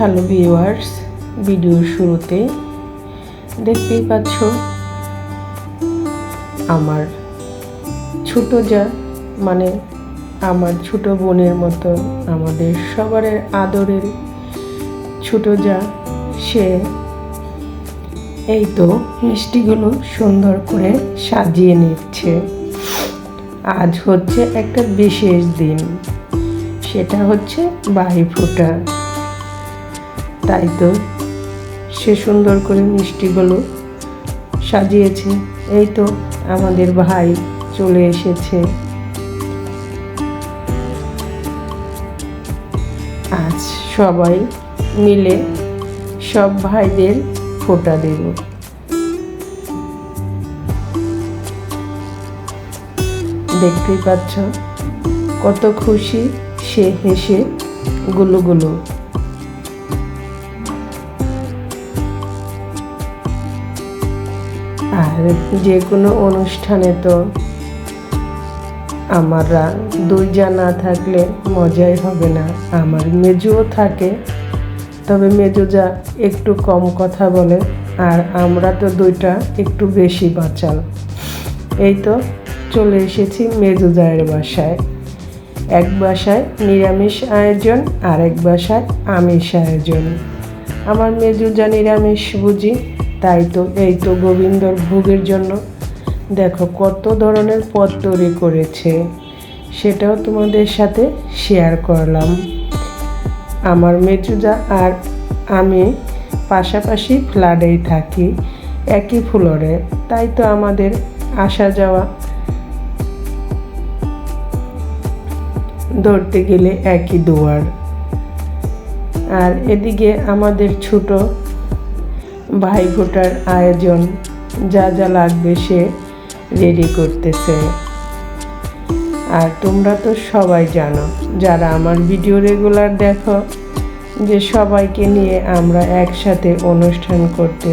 Hello viewers ভিডিওর শুরুতে দেখতেই পাচ্ছ আমার ছোট যা মানে আমার ছোট বোনের মতো আমাদের সবার আদরের ছোট যা, সে এই তো মিষ্টিগুলো সুন্দর করে সাজিয়ে নিচ্ছে। আজ হচ্ছে একটা বিশেষ দিন, সেটা হচ্ছে বাহি ফোটা। তাই তো সে সুন্দর করে মিষ্টিগুলো সাজিয়েছে। এই তো আমাদের ভাই চলে এসেছে। আজ সবাই মিলে সব ভাইদের ফোটা দেব। দেখতেই পাচ্ছ কত খুশি সে হেসে গুলো গুলো আর যে কোনো অনুষ্ঠানে তো আমারা দুইজা না থাকলে মজাই হবে না। আমার মেজুও থাকে, তবে মেজু যা একটু কম কথা বলে, আর আমরা তো দুইটা একটু বেশি বাঁচাল। এই তো চলে এসেছি মেজু জায়ের বাসায়। এক বাসায় নিরামিষ আয়োজন আর এক বাসায় আমিষ আয়োজন। আমার মেজুজা নিরামিষ বুঝি তাই তো, এই তো গোবিন্দর ভোগের জন্য। দেখো, কত ধরনের পদ তৈরি করেছে। সেটাও তোমাদের সাথে শেয়ার করলাম। আমার মেজুজা আর আমি পাশাপাশি ফ্ল্যাটেই থাকি, একই ফ্লোরে। তাই তো আমাদের আসা যাওয়া। ধরতে গেলে একই দুয়ার। আর এদিকে আমাদের ছোট ভাই ফোটার আয়োজন, যা যা লাগবে সে রেডি করতেছে। আর তোমরা তো সবাই জানো, যারা আমার ভিডিও রেগুলার দেখো, যে সবাইকে নিয়ে আমরা একসাথে অনুষ্ঠান করতে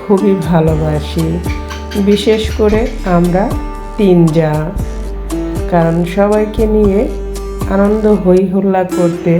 খুবই ভালোবাসি। বিশেষ করে আমরা তিন যা কারণ সবাইকে নিয়ে আনন্দ হই হুল্লা করতে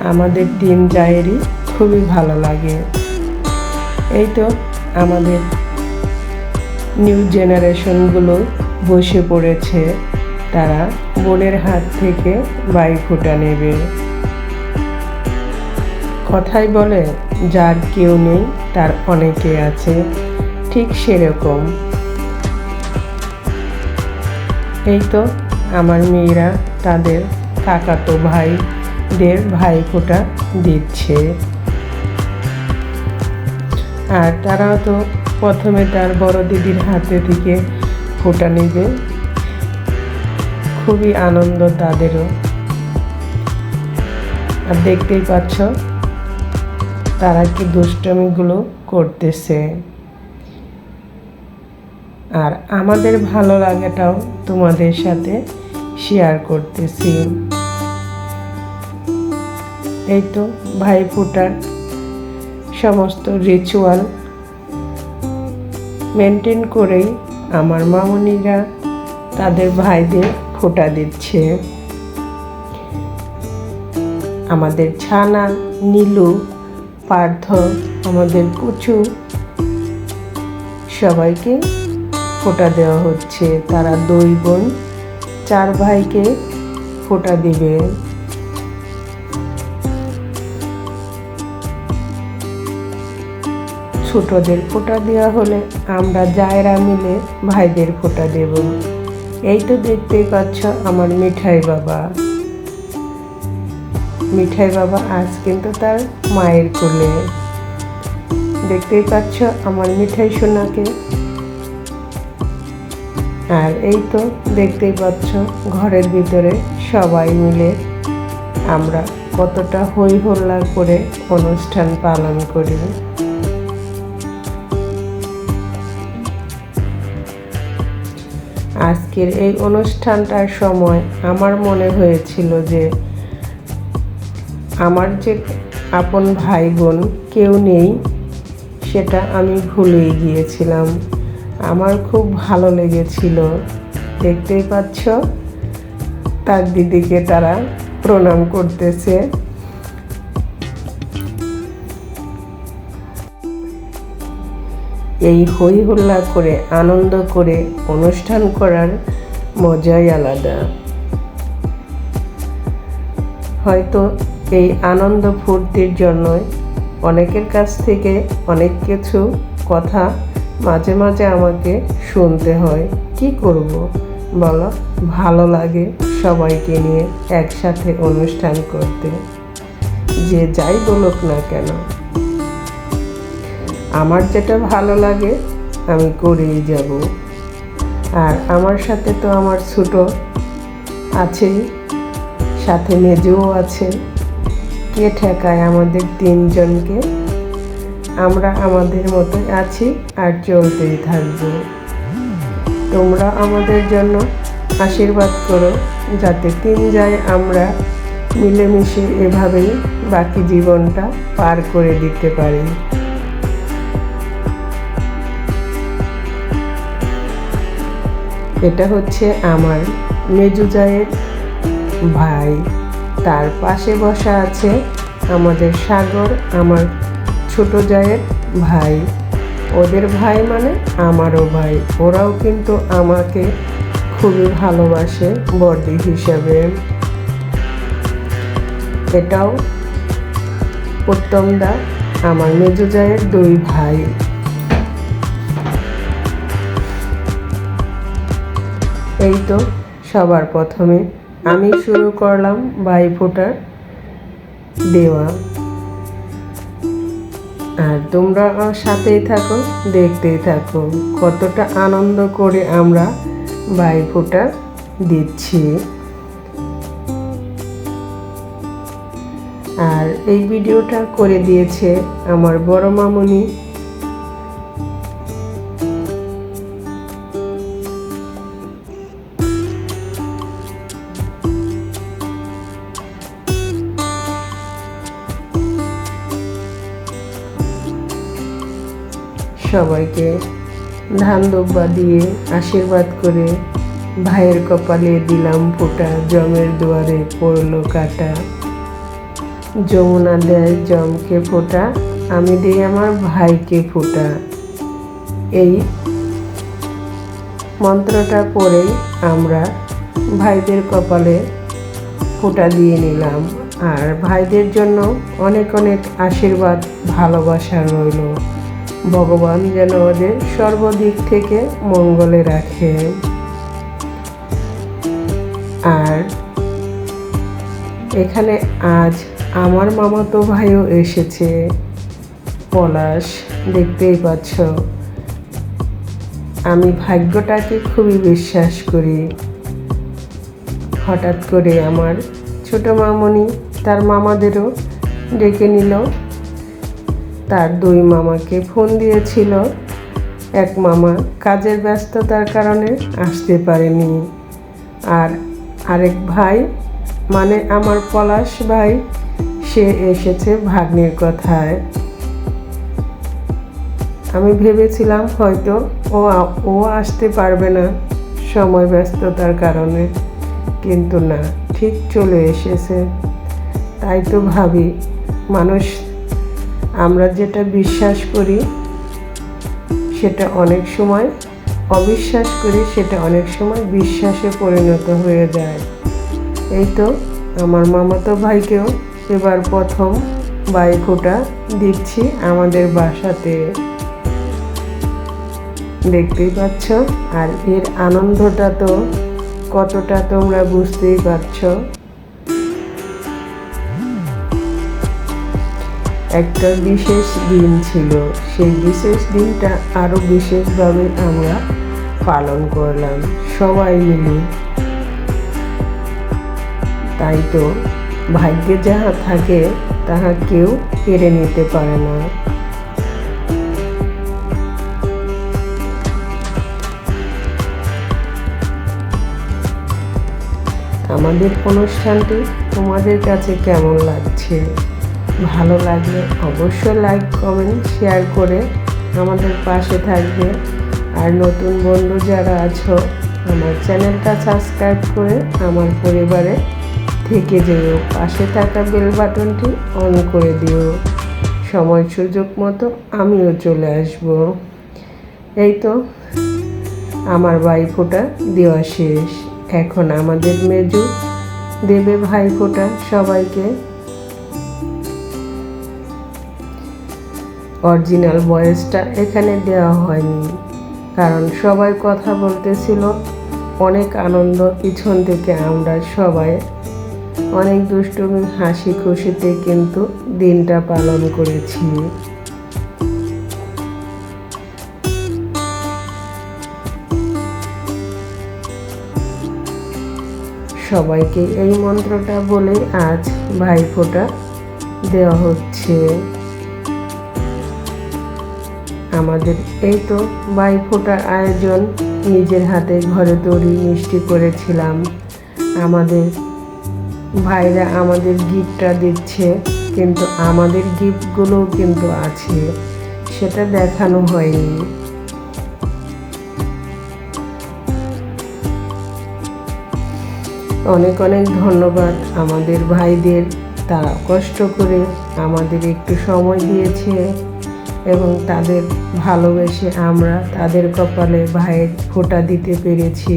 আমাদের তিন জায়েরই খুবই ভালো লাগে। এই তো আমাদের নিউ জেনারেশনগুলো বসে পড়েছে। তারা বোনের হাত থেকে বাইক ফোটা নেবে। কথাই বলে, যার কেউ নেই, তার অনেকে আছে। ঠিক সেরকম। এই তো আমার মেয়েরা, তাদের কাকাতো ভাইদের ভাই ফোটা দিচ্ছে। আর তারাও তো প্রথমে তার বড় দিদির হাতে থেকে ফোটা নেবে। খুবই আনন্দ তাদেরও। আর দেখতেই পাচ্ছ, তারা কি দুষ্টমিগুলো করতেছে। আর আমাদের ভালো লাগাটাও তোমাদের সাথে শেয়ার করতেছি। এই তো ভাই ফোটার সমস্ত রিচুয়াল মেনটেন করেই আমার মামনিরা তাদের ভাইদের ফোটা দিচ্ছে। আমাদের ছানা, নীলু, পার্থ, আমাদের কুচু, সবাইকে ফোটা দেওয়া হচ্ছে। তারা দুই বোন, চার ভাইকে ফোটা দিবে। ছোটদের ফোঁটা দেওয়া হলে আমরা জায়রা মিলে ভাইদের ফোঁটা দেব। এই তো দেখতেই পাচ্ছ আমার মিঠাই বাবা। মিঠাই বাবা আজ কিন্তু তার মায়ের কোলে। দেখতেই পাচ্ছ আমার মিঠাই সোনাকে। আর এই তো দেখতেই পাচ্ছ ঘরের ভিতরে সবাই মিলে আমরা কতটা হই হল্লা করে অনুষ্ঠান পালন করি। আজকের এই অনুষ্ঠানটার সময় আমার মনে হয়েছিল যে আমার যে আপন ভাই বোন কেউ নেই, সেটা আমি ভুলেই গিয়েছিলাম। আমার খুব ভালো লেগেছিল। দেখতেই পাচ্ছ? তার দিদিকে তারা প্রণাম করতেছে। এই হই হুল্লা করে আনন্দ করে অনুষ্ঠান করার মজাই আলাদা। হয়তো এই আনন্দ ফুর্তির জন্যই অনেকের কাছ থেকে অনেক কিছু কথা মাঝে মাঝে আমাকে শুনতে হয়। কি করব বলো? ভালো লাগে সবাইকে নিয়ে একসাথে অনুষ্ঠান করতে। যে যাই বলুক না কেন আমার যেটা ভালো লাগে, আমি করেই যাব। আর আমার সাথে তো আমার ছোট আছেই, সাথে মেজও আছে কে ঠেকায় আমাদের তিনজনকে? আমরা আমাদের মতো আছি আর চলতেই থাকব। তোমরা আমাদের জন্য আশীর্বাদ করো, যাতে তিন যায় আমরা মিলেমিশে এভাবেই বাকি জীবনটা পার করে দিতে পারি। এটা হচ্ছে আমার মেজুজায়ের ভাই। তার পাশে বসা আছে আমাদের সাগর, আমার ছোট জায়ের ভাই। ওদের ভাই মানে আমারও ভাই। ওরাও কিন্তু আমাকে খুবই ভালোবাসে বডি হিসাবে। এটাও উত্তমদা আমার মেজো জায়ের দুই ভাই। এই তো, সবার প্রথমে আমি শুরু করলাম ফোটার দেওয়া। আর তোমরা সাথেই থাকো, দেখতেই থাকো, কতটা আনন্দ করে আমরা ফোটা দিচ্ছি। আর এই ভিডিওটা করে দিয়েছে আমার বড় মামুনি। সবাইকে ধান দব্বা দিয়ে আশীর্বাদ করে ভাইয়ের কপালে দিলাম ফোঁটা, জমের দুয়ারে পড়ল কাটা। যমুনা দেয় জমকে ফোঁটা, আমি দিই আমার ভাইকে ফোঁটা। এই মন্ত্রটা পড়েই আমরা ভাইদের কপালে ফোঁটা দিয়ে নিলাম। আর ভাইদের জন্য অনেক অনেক আশীর্বাদ, ভালোবাসা রইল। ভগবান যেন ওদের সর্বদিক থেকে মঙ্গলে রাখে। আর এখানে আজ আমার মামাতো ভাইও এসেছে। পলাশ, দেখতেই পাচ্ছ। আমি ভাগ্যটাকে খুবই বিশ্বাস করি। হঠাৎ করে আমার ছোট মামনি তার মামাদেরও ডেকে নিল। তার দুই মামাকে ফোন দিয়েছিল। এক মামা কাজের ব্যস্ততার কারণে আসতে পারেনি। আর আরেক ভাই মানে আমার পলাশ ভাই, সে এসেছে ভাগ্নের কথায়। আমি ভেবেছিলাম হয়তো ও ও আসতে পারবে না সময় ব্যস্ততার কারণে, কিন্তু না, ঠিক চলে এসেছে। তাই তো ভাবি, মানুষ আমরা যেটা বিশ্বাস করি, সেটা অনেক সময় অবিশ্বাস করি, সেটা অনেক সময় বিশ্বাসে পরিণত হয়ে যায়। এই তো আমার মামাতো ভাইকেও এবার প্রথম ফোটা দিচ্ছি আমাদের বাসাতে। দেখতেই পাচ্ছ? আর এর আনন্দটা তো কতটা তোমরা বুঝতেই পারছ? একটা বিশেষ দিন ছিল। সেই বিশেষ দিনটা আরও বিশেষভাবে আমরা পালন করলাম। সবাই মিলে। তাই তো ভাগ্যে যাহা থাকে, তাহা কেউ কেড়ে নিতে পারে না। আমাদের অনুষ্ঠানটি তোমাদের কাছে কেমন লাগছে? ভালো লাগলে অবশ্যই লাইক কমেন্ট শেয়ার করে আমাদের পাশে থাকবে। আর নতুন বন্ধু যারা আছো, আমার চ্যানেলটা সাবস্ক্রাইব করে আমার পরিবারে থেকে যেও। পাশে থাকা বেল বাটনটি অন করে দিও। সময় সুযোগ মতো আমিও চলে আসব। এই তো আমার ভাইফোঁটা দেওয়া শেষ। এখন আমাদের মেজু দেবে ভাইফোঁটা সবাইকে। অরিজিনাল ভয়েসটা এখানে দেওয়া হয়নি। কারণ সবাই কথা বলতেছিল, অনেক আনন্দ পিছন থেকে আমরা সবাই। অনেক দুষ্টুমি হাসি খুশিতে কিন্তু দিনটা পালন করেছি। সবাইকে এই মন্ত্রটা বলে আজ ভাইফোঁটা দেওয়া হচ্ছে। আমাদের। এই তো ভাইফোঁটার আয়োজন নিজের হাতে ঘরে তৈরি মিষ্টি করেছিলাম। আমাদের ভাইরা আমাদের গিফটটা দিচ্ছে, কিন্তু আমাদের গিফটগুলোও কিন্তু আছে, সেটা দেখানো হয়নি। অনেক অনেক ধন্যবাদ আমাদের ভাইদের তারা কষ্ট করে আমাদের একটু সময় দিয়েছে। এবং তাদের ভালোবেসে আমরা তাদের কপালে ভাইয়ের ফোঁটা দিতে পেরেছি।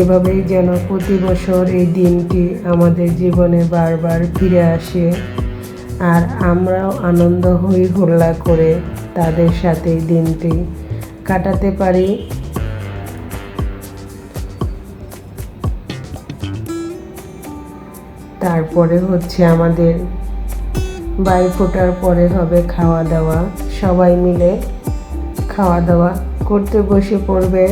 এভাবেই যেন প্রতি বছর এই দিনটি আমাদের জীবনে বারবার ফিরে আসে আর আমরাও আনন্দ হই, হল্লা করে তাদের সাথে এই দিনটি কাটাতে পারি। তারপরে হচ্ছে আমাদের বাই ফোটার পরে হবে খাওয়া দাওয়া সবাই মিলে খাওয়া দাওয়া করতে বসে পড়বে।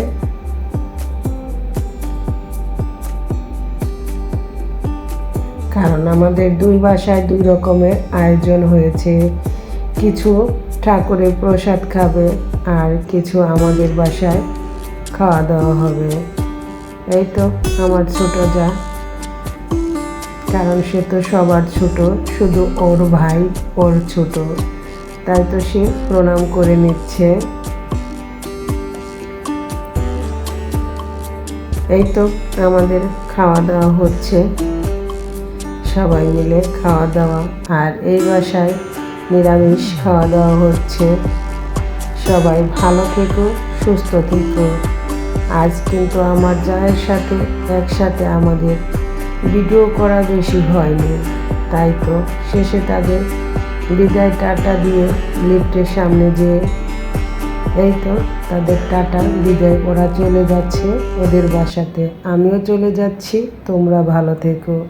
কারণ আমাদের দুই বাসায় দুই রকমের আয়োজন হয়েছে। কিছু ঠাকুরের প্রসাদ খাবে আর কিছু আমাদের বাসায় খাওয়া দাওয়া হবে। এই তো আমার ছোটো যা। কারণ সে তো সবার ছোট, শুধু ওর ভাই, ওর ছোট। তাই তো সে প্রণাম করে নিচ্ছে। এই তো আমাদের খাওয়া দাওয়া হচ্ছে। সবাই মিলে খাওয়া দাওয়া আর এই বাসায় নিরামিষ খাওয়া দাওয়া হচ্ছে। সবাই ভালো থেকো, সুস্থ থেকো। আজ কিন্তু আমার জায়ের সাথে, একসাথে আমাদের ভিডিও করা বেশি হয়নি। তাই তো শেষে তাদের বিদায় টাটা দিয়ে লিফটের সামনে যেয়ে এই তো তাদের টাটা, বিদায়। ওরা চলে যাচ্ছে ওদের বাসাতে। আমিও চলে যাচ্ছি। তোমরা ভালো থেকো।